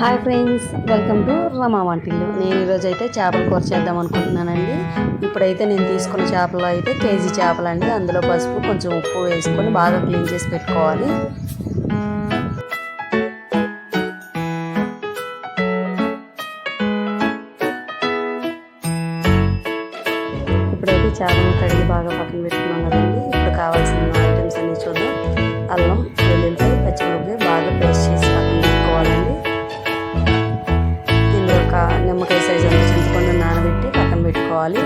Hi friends welcome to Rama వంటిల్లు. నేను ఈరోజు అయితే చేపల కూర చేద్దాం అనుకుంటున్నానండి. ఇప్పుడైతే నేను తీసుకున్న చేపలు అయితే కేజీ చేపలండి అందులో పసుపు కొంచెం ఉప్పు వేసుకొని బాగా క్లీన్ చేసి పెట్టుకోవాలి. ఇప్పుడైతే చేపలను కడిగి బాగా పక్కన పెట్టుకున్నాం కదండి. ఇప్పుడు కావాల్సిన ఐటమ్స్ అన్నీ చూద్దాం. అల్లం పెట్టుకోవాలి.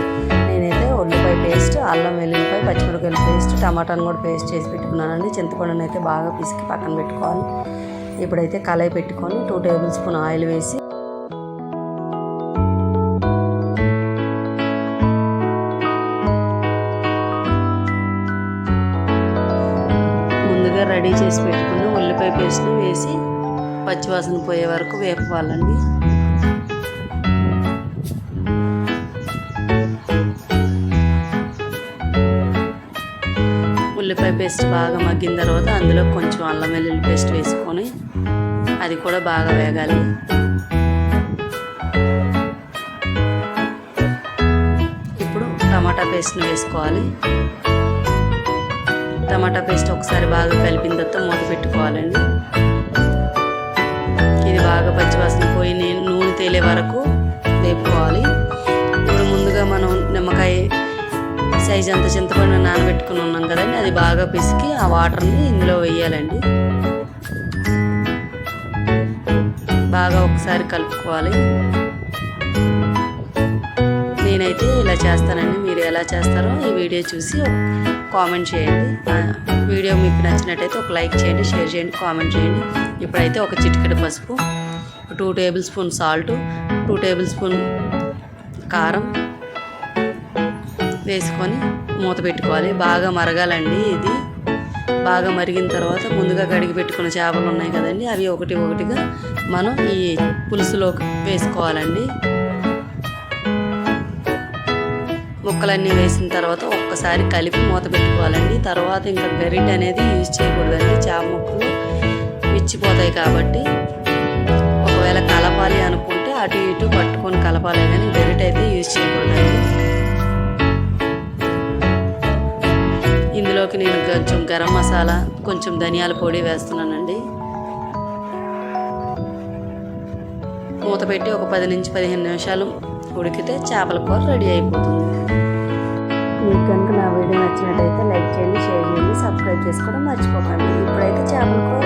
నేనైతే ఉల్లిపాయ పేస్ట్ అల్లం వెల్లుల్లిపాయ పచ్చిమిరపకాయల పేస్ట్ టమాటాను కూడా పేస్ట్ చేసి పెట్టుకున్నానండి. చింతపండుని అయితే బాగా పిసికి పక్కన పెట్టుకోవాలి. ఇప్పుడైతే కళాయి పెట్టుకొని టూ టేబుల్ స్పూన్ ఆయిల్ వేసి ముందుగా రెడీ చేసి పెట్టుకున్న ఉల్లిపాయ పేస్ట్ని వేసి పచ్చివాసన పోయే వరకు వేపవాలండి. ఉల్లిపాయ పేస్ట్ బాగా మగ్గిన తర్వాత అందులో కొంచెం అల్లం వెల్లుల్లి పేస్ట్ వేసుకొని అది కూడా బాగా వేగాలి. ఇప్పుడు టమాటా పేస్ట్ని వేసుకోవాలి. టమాటా పేస్ట్ ఒకసారి బాగా కలిపిన తర్వాత మూత పెట్టుకోవాలండి. ఇది బాగా పచ్చివాసన పోయి నేను నూనె తేలే వరకు సైజ్ అంత చింతపండు నానబెట్టుకుని ఉన్నాం కదండి అది బాగా పిసికి ఆ వాటర్ని ఇందులో వేయాలండి. బాగా ఒకసారి కలుపుకోవాలి. నేనైతే ఇలా చేస్తానండి మీరు ఎలా చేస్తారో ఈ వీడియో చూసి కామెంట్ చేయండి. వీడియో మీకు నచ్చినట్టయితే ఒక లైక్ చేయండి షేర్ చేయండి కామెంట్ చేయండి. ఇప్పుడైతే ఒక చిటికెడు పసుపు two tablespoon salt two tablespoon కారం వేసుకొని మూత పెట్టుకోవాలి. బాగా మరగాలండి ఇది. బాగా మరిగిన తర్వాత ముందుగా కడిగి పెట్టుకున్న చేపలు ఉన్నాయి కదండి. అవి ఒకటి ఒకటిగా మనం ఈ పులుసులోకి వేసుకోవాలండి. ముక్కలన్నీ వేసిన తర్వాత ఒక్కసారి కలిపి మూత పెట్టుకోవాలండి. తర్వాత ఇంకా గరిట అనేది యూజ్ చేయకూడదండి. చేప ముక్కలు విచ్చిపోతాయి కాబట్టి. ఒకవేళ కలపాలి అనుకుంటే అటు ఇటు పట్టుకొని కలపాలి. కానీ గరిట అయితే గరం మసాలా కొంచెం ధనియాల పొడి వేస్తున్నానండి. మూత పెట్టి ఒక పది నుంచి పదిహేను నిమిషాలు ఉడికితే చేపల కూర రెడీ అయిపోతుంది. మీకు కనుక నా వీడియో నచ్చినట్టయితే లైక్ చేయండి షేర్ చేయండి సబ్స్క్రైబ్ చేసుకోవడం మర్చిపోకండి. ఇప్పుడైతే చేపల కూర